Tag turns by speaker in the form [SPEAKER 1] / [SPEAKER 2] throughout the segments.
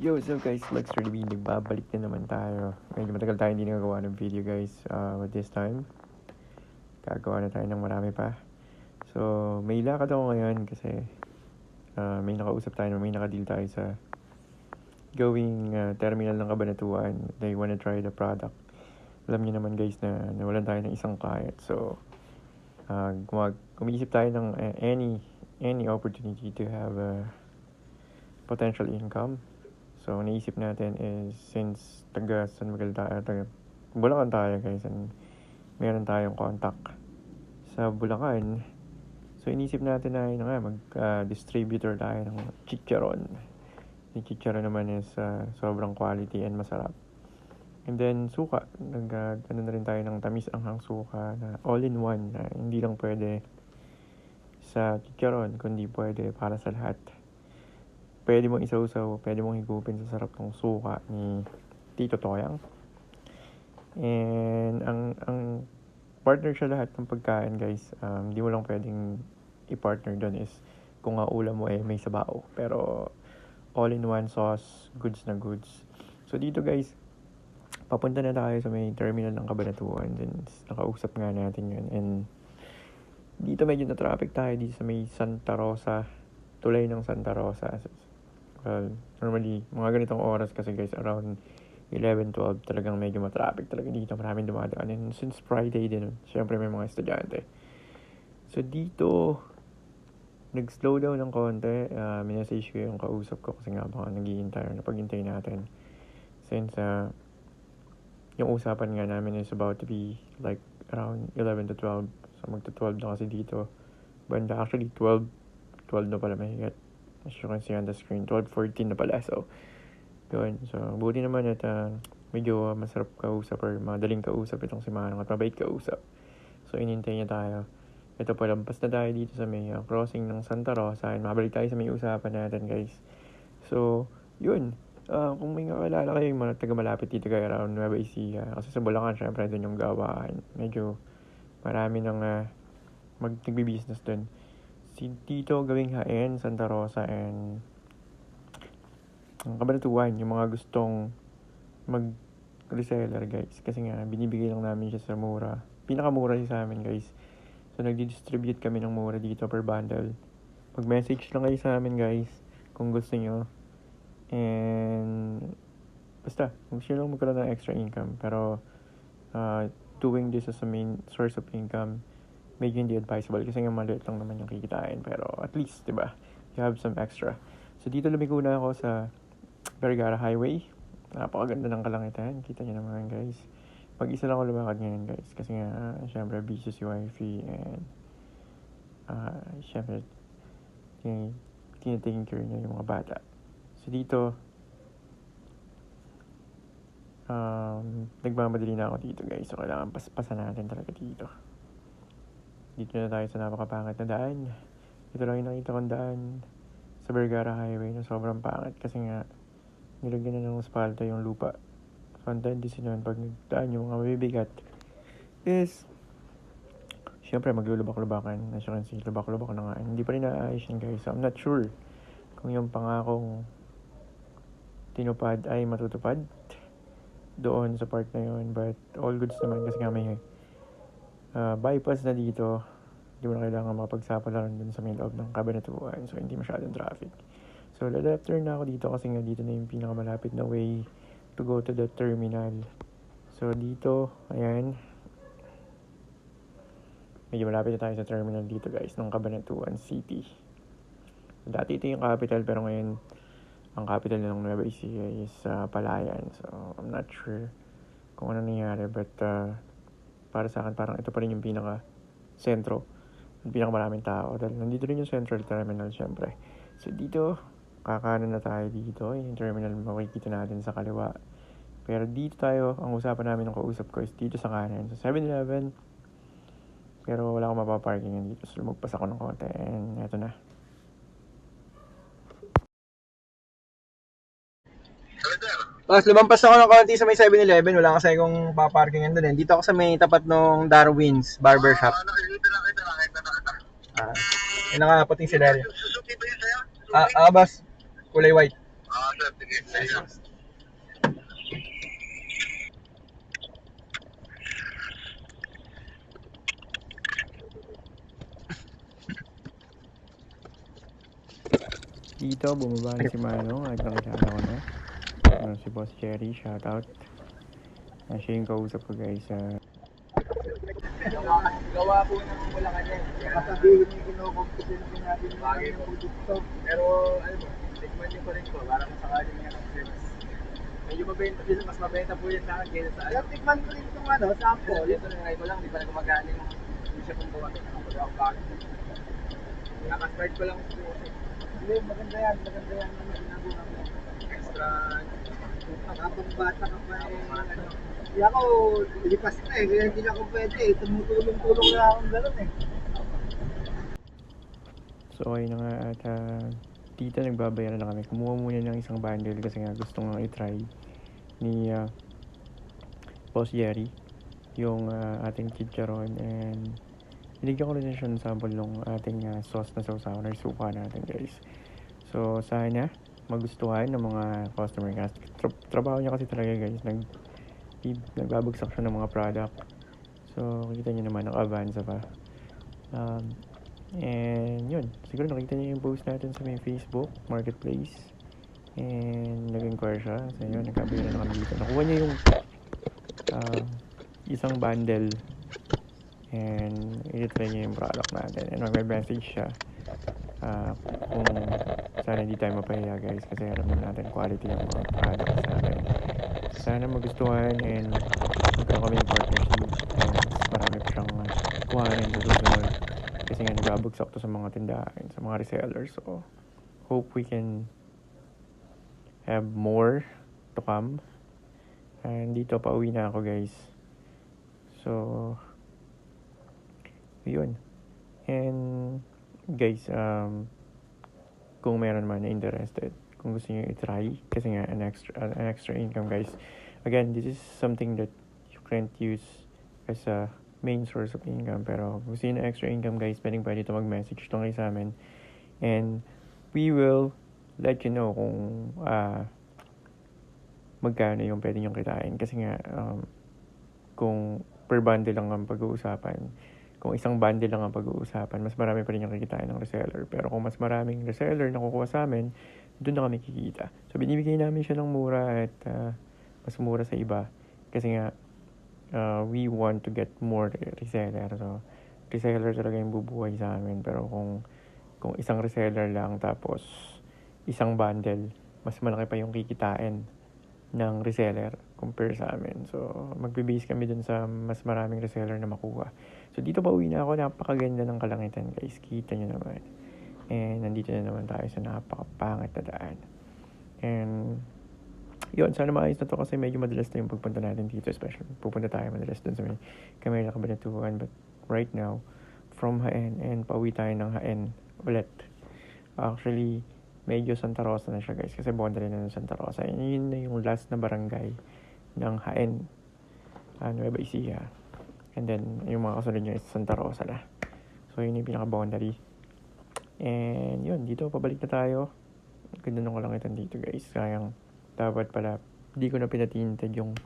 [SPEAKER 1] Yo, up guys? Lex TV, nagbabalik na naman tayo. Medyo matagal tayo hindi nagagawa ng video guys. Uh, but this time, gagawa na tayo ng marami pa. So, may lakad ako ngayon kasi uh, may nakausap tayo, may nakadeal tayo sa going uh, terminal ng Kabanatuan. They wanna try the product. Alam niyo naman guys na nawalan tayo ng isang client. So, uh, gumag umiisip tayo ng uh, any any opportunity to have a potential income So, naisip natin is since taga San Miguel tayo, taga Bulacan tayo guys, and meron tayong contact sa Bulacan. So, inisip natin na yun nga, mag-distributor uh, tayo ng chicharon. Yung chicharon naman is uh, sobrang quality and masarap. And then, suka. Nag, uh, na rin tayo ng tamis ang suka na all-in-one. Na hindi lang pwede sa chicharon, kundi pwede para sa lahat pwede mong isawsaw, pwede mong higupin sa sarap ng suka ni Tito Toyang. And ang ang partner siya lahat ng pagkain, guys. Um, di mo lang pwedeng i-partner doon is kung ang ulam mo eh may sabaw. Pero all-in-one sauce, goods na goods. So dito guys, papunta na tayo sa may terminal ng Kabanatuan. Then nakausap nga natin yun. And dito medyo na traffic tayo dito sa may Santa Rosa. Tulay ng Santa Rosa. Well, normally, mga ganitong oras kasi guys, around 11-12, talagang medyo matraffic talaga dito. Maraming dumadaan. And since Friday din, syempre may mga estudyante. So dito, nag-slow down ng konti. Uh, minessage ko yung kausap ko kasi nga baka naghihintay na paghintay natin. Since uh, yung usapan nga namin is about to be like around 11 to 12. So magta-12 na kasi dito. Banda actually 12, 12 na pala mahigat. As you can see on the screen, 12.14 na pala. So, yun. So, buti naman at uh, medyo uh, masarap kausap or madaling kausap itong si Manong at mabait kausap. So, inintay niya tayo. Ito po, lampas na tayo dito sa may uh, crossing ng Santa Rosa and mabalik tayo sa may usapan natin, guys. So, yun. Uh, kung may kakilala kayo yung mga taga malapit dito kayo around Nueva Ecija. Kasi sa Bulacan, syempre, doon yung gawaan. Medyo marami nang uh, mag nagbi-business doon si Tito gawing hain, Santa Rosa, and ang kabalatuan, yung mga gustong mag reseller guys. Kasi nga, binibigay lang namin siya sa mura. Pinakamura siya sa amin guys. So, nagdi-distribute kami ng mura dito per bundle. Mag-message lang kayo sa amin guys kung gusto nyo. And, basta, gusto lang magkaroon ng extra income. Pero, uh, doing this as a main source of income, medyo hindi advisable kasi nga maliit lang naman yung kikitain. Pero at least, di ba, you have some extra. So dito lumiko na ako sa Vergara Highway. Napakaganda ng kalangitan. Kita niyo naman guys. Mag-isa lang ako lumakad ngayon guys. Kasi nga, uh, syempre, busy si wifey and uh, syempre, tinataking care niya yung mga bata. So dito, um, nagmamadali na ako dito guys. So kailangan paspasan natin talaga dito. Dito na tayo sa napakapangit na daan. Ito lang yung nakita kong daan sa Vergara Highway na sobrang pangit kasi nga nilagyan na ng asfalto yung lupa. So, ang tendency nun, pag nagdaan yung mga mabibigat is syempre maglulubak-lubakan. As you can see, lubak-lubak na nga. Hindi pa rin naayos yan guys. So, I'm not sure kung yung pangakong tinupad ay matutupad doon sa part na yun. But all goods naman kasi nga may uh, bypass na dito, hindi mo na kailangan makapagsapalaran dun sa may loob ng kabanatuan. So, hindi masyadong traffic. So, left turn na ako dito kasi nga dito na yung pinakamalapit na way to go to the terminal. So, dito, ayan. Medyo malapit na tayo sa terminal dito guys, ng Cabanatuan City. Dati ito yung capital pero ngayon ang capital ng Nueva Ecija is uh, Palayan. So, I'm not sure kung ano nangyari but uh, para sa akin parang ito pa rin yung pinaka sentro yung pinaka maraming tao. Dahil nandito rin yung central terminal syempre. So dito kakanan na tayo dito. Yung terminal makikita natin sa kaliwa. Pero dito tayo ang usapan namin ng kausap ko is dito sa kanan sa so, 7-Eleven pero wala akong mapaparking dito. So lumagpas ako ng konti. And eto na
[SPEAKER 2] Tapos lumampas ako ng konti sa may 7-Eleven, wala kasi akong paparkingan doon. Eh. Dito ako sa may tapat ng Darwin's Barbershop.
[SPEAKER 3] Ah, nakikita na kita, nakita na kita.
[SPEAKER 2] Ah, yung nakaputing si Larry.
[SPEAKER 3] Suzuki ba yun sa'yo?
[SPEAKER 2] Ah, ah, boss. Kulay white.
[SPEAKER 3] Ah, sir, sige. Sige.
[SPEAKER 1] Dito, bumaba na si Manong at nakilala ko na. Ano, si Boss Cherry, shoutout. Uh, siya yung kausap ko guys. Uh,
[SPEAKER 2] Gawa po ng Bulacan yan. Kaya sabihin niyo kinukompetensya natin yung bagay ng produkto. Pero, ano mo, tikman niyo pa rin po para masakali niya ng friends. Medyo mabenta din, mas mabenta po yan sa akin kaysa sa ano. Tikman ko rin itong ano, sample. Ito na ko lang, di pa na gumagana yung hindi siya kumuha. Nakapag ako bakit. Nakastart ko lang po. Hindi, maganda yan, maganda yan. Ano, ginagawa mo. Extra, habang bata ka pa eh, hindi ako lipas na eh, kaya hindi na ako pwede eh. Tumutulong-tulong na akong gano'n eh.
[SPEAKER 1] so okay na nga at uh, dito nagbabayaran na kami. Kumuha muna ng isang bundle kasi nga gusto nga i-try ni uh, Boss Jerry yung uh, ating chicharon and binigyan ko rin siya ng sample ng ating uh, sauce na sausawan or suka natin guys. So sana magustuhan ng mga customer. Kasi tra- trabaho niya kasi talaga guys. Nag nagbabagsak siya ng mga product. So kita niyo naman naka-avanza pa. Um, and yun. Siguro nakita niyo yung post natin sa may Facebook marketplace. And nag-inquire siya. So yun nagkabili na kami dito. Nakuha niya yung uh, isang bundle. And i-try niya yung product natin. And mag-message siya uh, kung sana hindi tayo mapahiya guys kasi alam natin quality yung mga products natin. Sana magustuhan and magkaroon kami ng partnership and marami pa siyang uh, kuhanin sa susunod. Kasi nga nagbabagsak to sa mga tindahan sa mga resellers. So hope we can have more to come. And dito pauwi na ako guys. So yun. And guys um kung meron man interested kung gusto niyo i-try kasi nga an extra an extra income guys. Again this is something that you can't use as a main source of income pero kung gusto niyo ng extra income guys pwedeng pwede ito mag-message ito kayo sa amin. And we will let you know kung uh, magkano yung pwede niyong kitain. Kasi nga um, kung per bundle lang ang pag-uusapan kung isang bundle lang ang pag-uusapan, mas marami pa rin yung kikitain ng reseller. Pero kung mas maraming reseller na kukuha sa amin, doon na kami kikita. So, binibigay namin siya ng mura at uh, mas mura sa iba. Kasi nga, uh, we want to get more reseller. So, reseller talaga yung bubuhay sa amin. Pero kung, kung isang reseller lang tapos isang bundle, mas malaki pa yung kikitain ng reseller compare sa amin. So, magbe-base kami dun sa mas maraming reseller na makuha. So, dito pa uwi na ako. Napakaganda ng kalangitan, guys. Kita nyo naman. And, nandito na naman tayo sa napakapangit na daan. And, yun, sana maayos na to kasi medyo madalas na yung pagpunta natin dito. Especially, pupunta tayo madalas dun sa may Camila Cabanatuan. But, right now, from Haen and pauwi tayo ng Haen ulit. Actually, medyo Santa Rosa na siya guys kasi boundary na ng Santa Rosa. And yun na yung last na barangay ng Haen, uh, Nueva Ecija. And then, yung mga kasunod niya is Santa Rosa na. So, yun yung pinaka-boundary. And, yun, dito, pabalik na tayo. Ganda nung kalangitan dito, guys. Sayang, dapat pala, di ko na pinatinted yung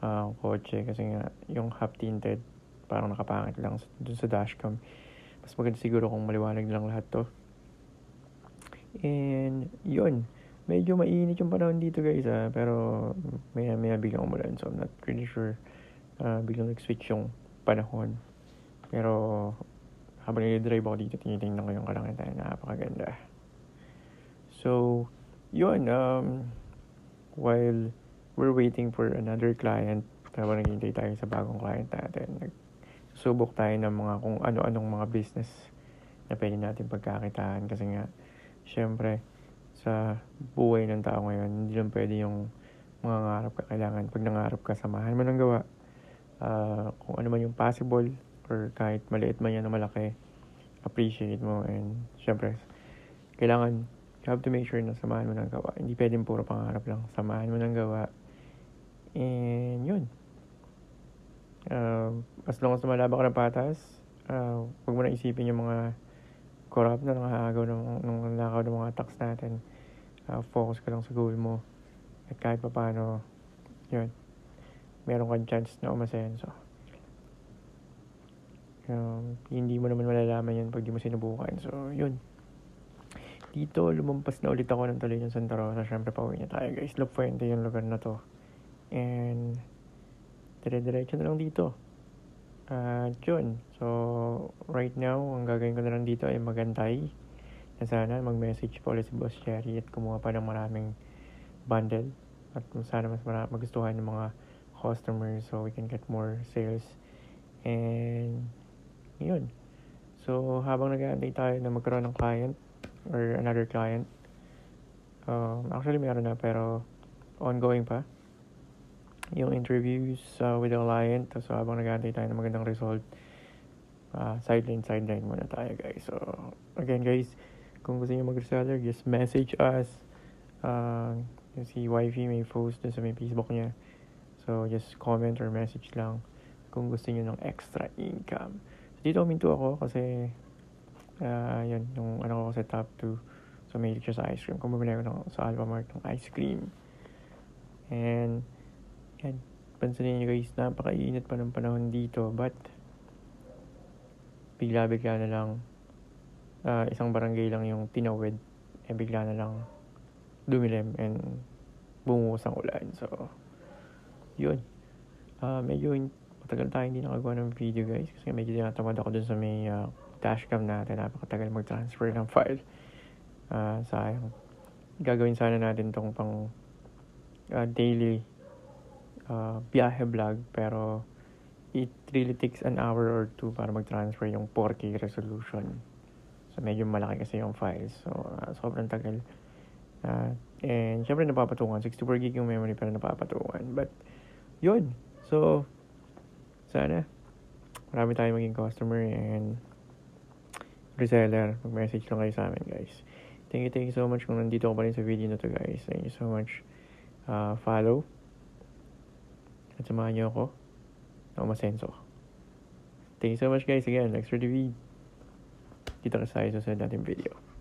[SPEAKER 1] uh, kotse kasi nga, yung half-tinted, parang nakapangit lang dun sa dashcam. Mas maganda siguro kung maliwanag lang lahat to. And, yun. Medyo mainit yung panahon dito guys ah, pero may may biglang umulan so I'm not pretty sure uh, biglang nag-switch yung panahon. Pero habang nag-drive ako dito, tinitingnan ko yung kalangitan. Napakaganda. So, yun. Um, while we're waiting for another client, habang naghihintay tayo sa bagong client natin, nagsubok tayo ng mga kung ano-anong mga business na pwede natin pagkakitaan. Kasi nga, syempre, sa buhay ng tao ngayon, hindi lang pwede yung mga ngarap ka. Kailangan, pag nangarap ka, samahan mo ng gawa. Uh, kung ano man yung possible, or kahit maliit man yan o malaki, appreciate mo. And, syempre, kailangan, you have to make sure na samahan mo ng gawa. Hindi pwedeng puro pangarap lang. Samahan mo ng gawa. And, yun. Uh, as long as lumalaba ka ng patas, uh, huwag mo na isipin yung mga corrupt na nakakagaw ng, ng, ng, ng mga tax natin uh, focus ka lang sa goal mo. At kahit pa paano, yun, meron kang chance na umasenso. Um, hindi mo naman malalaman yun pag di mo sinubukan. So, yun. Dito, lumampas na ulit ako ng tuloy ng Santa Rosa. Siyempre, pauwi na tayo, guys. La Fuente yung lugar na to. And, dire-diretso na lang dito. At yun. So, right now, ang gagawin ko na lang dito ay magantay. Na sana mag-message pa ulit si Boss Cherry at kumuha pa ng maraming bundle. At sana mas mara- magustuhan ng mga customers so we can get more sales. And, yun. So, habang nag-aantay tayo na magkaroon ng client or another client, um, actually meron na pero ongoing pa yung interviews uh, with the client. So, habang nag-aantay tayo ng magandang result, uh, sideline, sideline muna tayo, guys. So, again, guys, kung gusto niyo mag-reseller, just message us. Uh, si Wifey may post dun sa may Facebook niya. So, just comment or message lang kung gusto niyo ng extra income. So, dito huminto ako kasi uh, yun, yung ano ko sa top 2. So, may siya sa ice cream. Kung bumili ako ng, sa Alphamart ng ice cream. And, yan. Pansinin nyo guys, napakainit pa ng panahon dito. But, bigla-bigla na lang, uh, isang barangay lang yung tinawid. Eh, bigla na lang dumilim and bumuhos ang ulan. So, yun. Uh, medyo matagal tayo hindi nakagawa ng video guys. Kasi medyo tinatamad ako dun sa may uh, dashcam natin. Napakatagal mag-transfer ng file. Uh, sayang. Gagawin sana natin tong pang uh, daily uh, biyahe vlog pero it really takes an hour or two para mag-transfer yung 4K resolution. So, medyo malaki kasi yung files. So, uh, sobrang tagal. Uh, and, syempre napapatungan. 64 gig yung memory pero napapatungan. But, yun. So, sana, marami tayong maging customer and reseller. Mag-message lang kayo sa amin, guys. Thank you, thank you so much kung nandito ko pa rin sa video na to, guys. Thank you so much. Uh, follow. At samahan niyo ako na umasenso. Thank you so much guys again. Extra TV. Kita ka sa susunod natin video.